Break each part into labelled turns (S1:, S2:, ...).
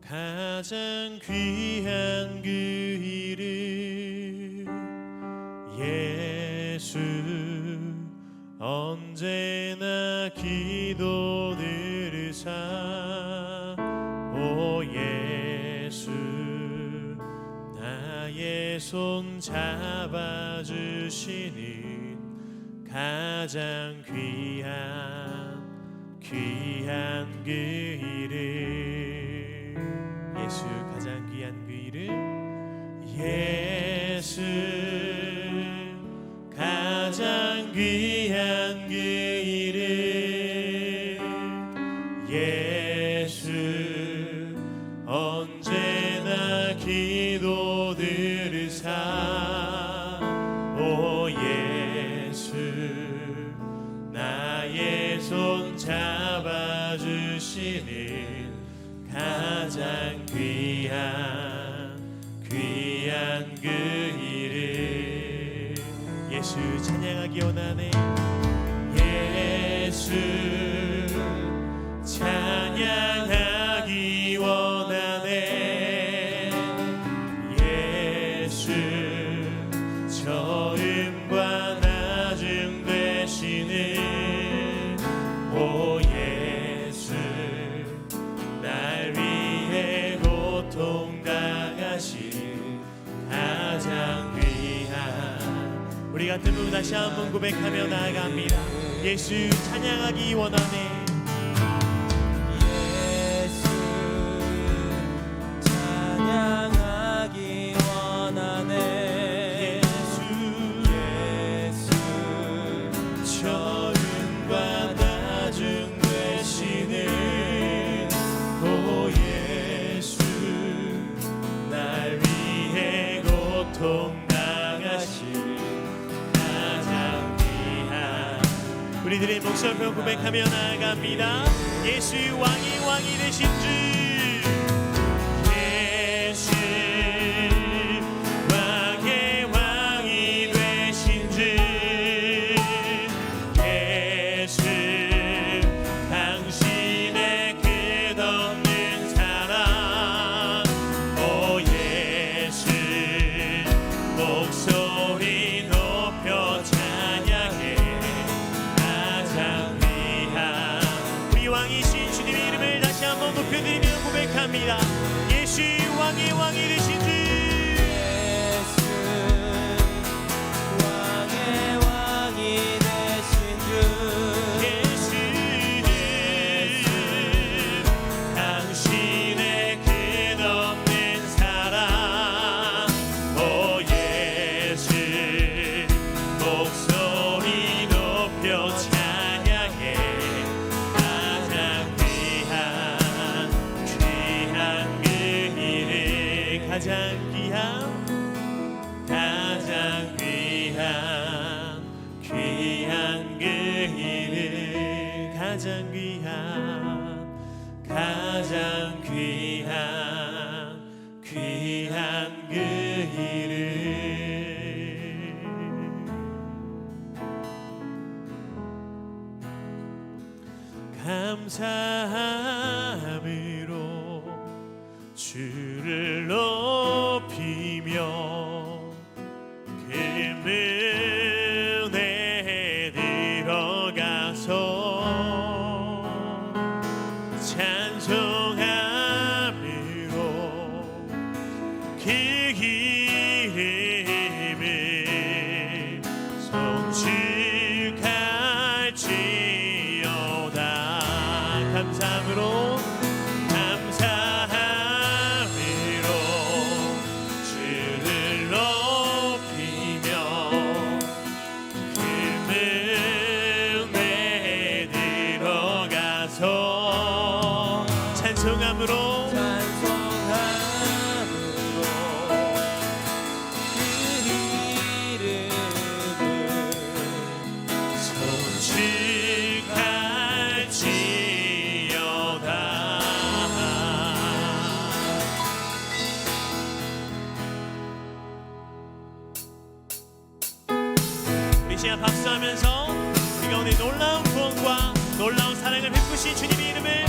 S1: 가장 귀한 그 이름 예수 언제나 기도 들으사. 오 예수 나의 손 잡아주시는 가장 귀한 귀한 그 이름 예수 가장 귀한 그 이름 예수 가장 귀한 그 이름 예수 언제나 기도 들으사. 오 예수 나의 손 잡아 주시는 가장 귀한 귀한 그 이름 예수 찬양하기 원하네. 예수 한분 다시 한번 고백하며 나아갑니다. 예수 찬양하기 원하네.
S2: 예수 찬양하기 원하네.
S1: 예수
S2: 예수
S1: 처음과 나중 되시는 오 예수 날 위해 고통 당하신 우리들의 목소리로 고백하며 나아갑니다. 예수 왕이 왕이 되신 주 고백합니다. 예수 왕의 왕이 되신 가장 귀한 가장 귀한 귀한 그 이름 가장 귀한 가장 귀한 귀한 그 이름 감사 그 사랑을 베푸신 주님의 이름을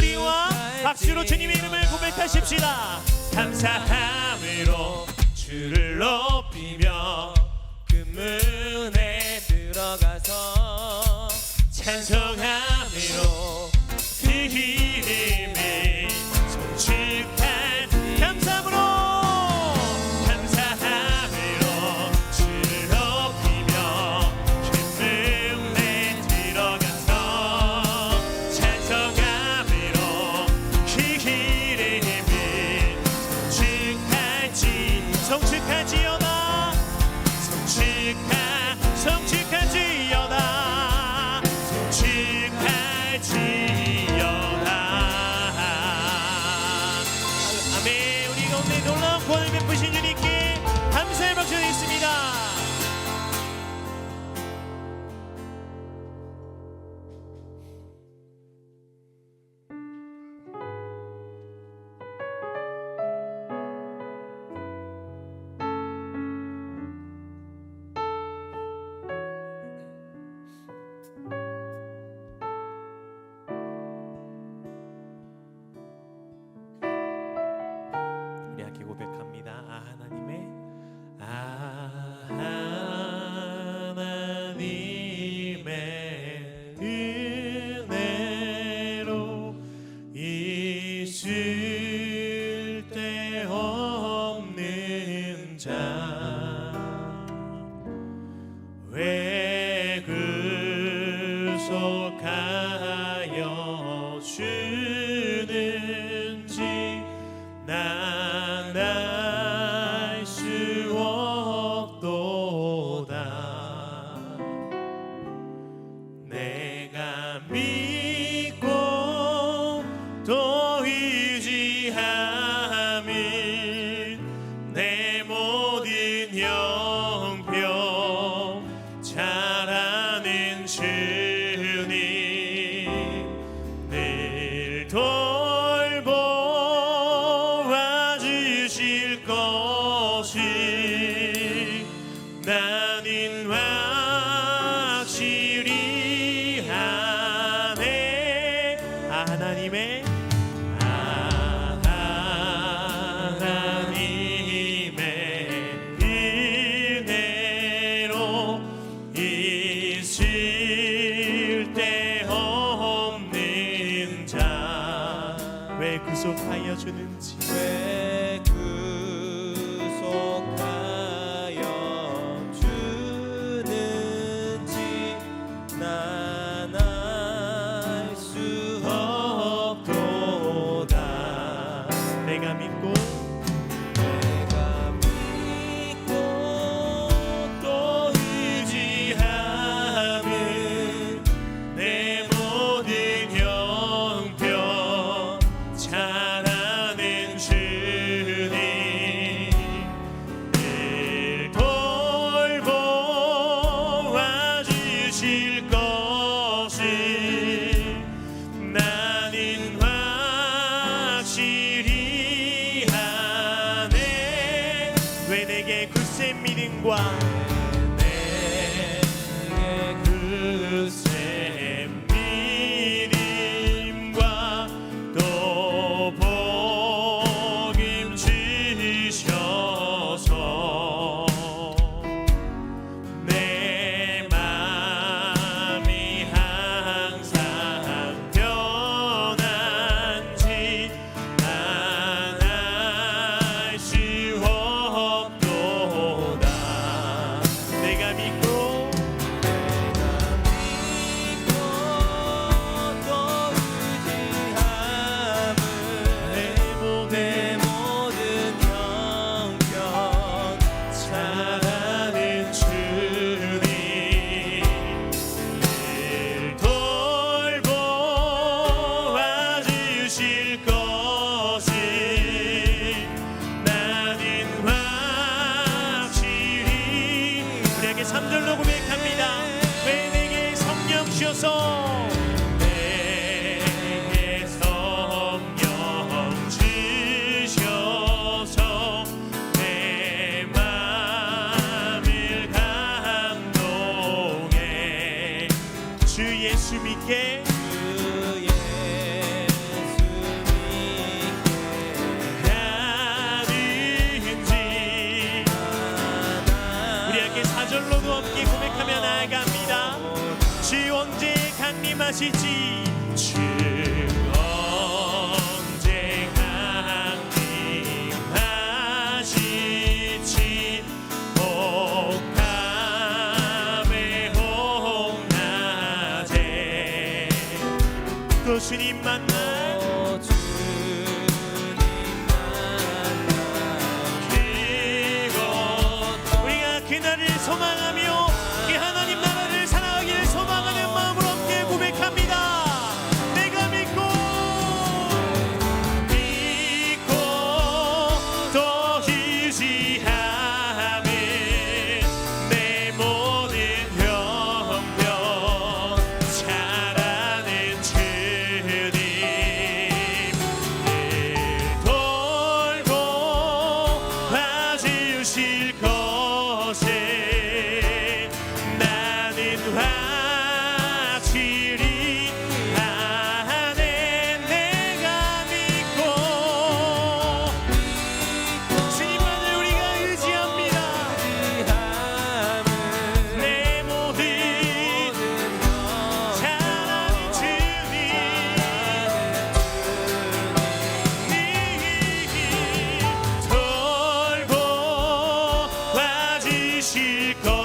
S1: 우리와 박수로 주님의 이름을 고백하십시다. 감사함으로 주를 높이며
S2: 그 문에 들어가서
S1: 찬송함으로 그 이름을 손짓 那种乐观的不信任你。me. 예수 믿게 나는지 우리 함께 사절로도 함께 고백하며 나아갑니다. 주원지 강림하시지 주 또 주님 만나 우리가 그날을 소망하 지키실 것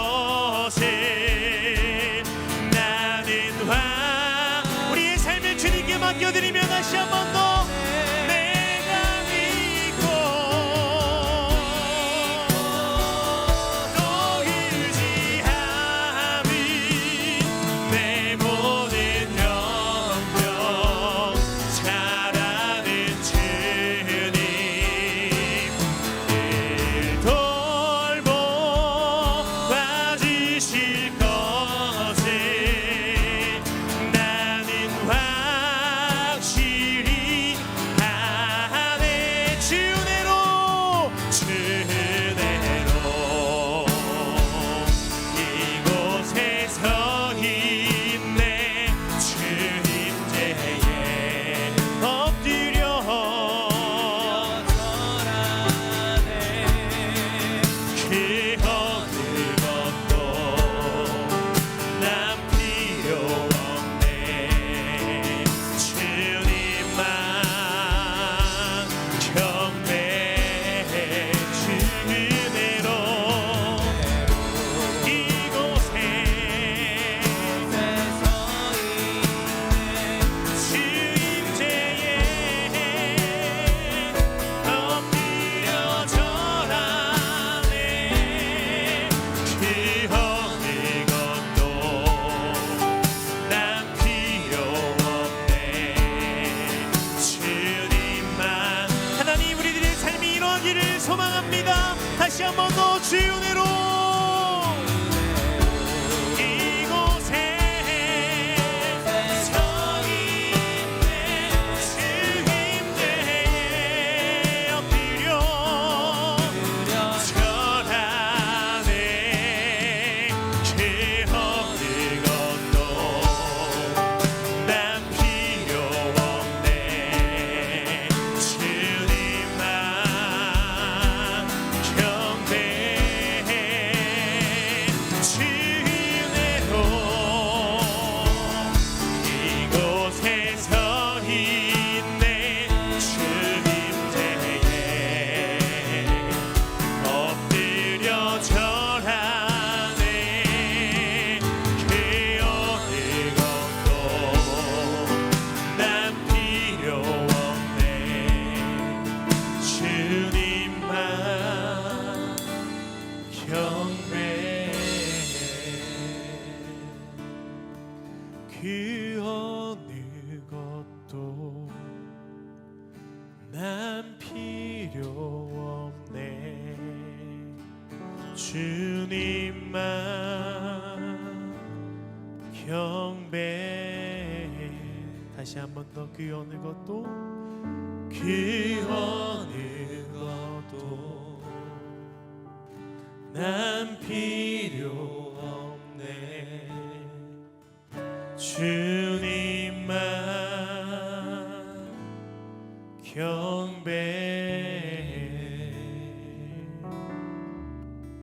S1: 난 필요 없네. 주님만 경배. 다시 한 번 더 귀 어느 것도 귀 어느 것도 난 필요 없네. 주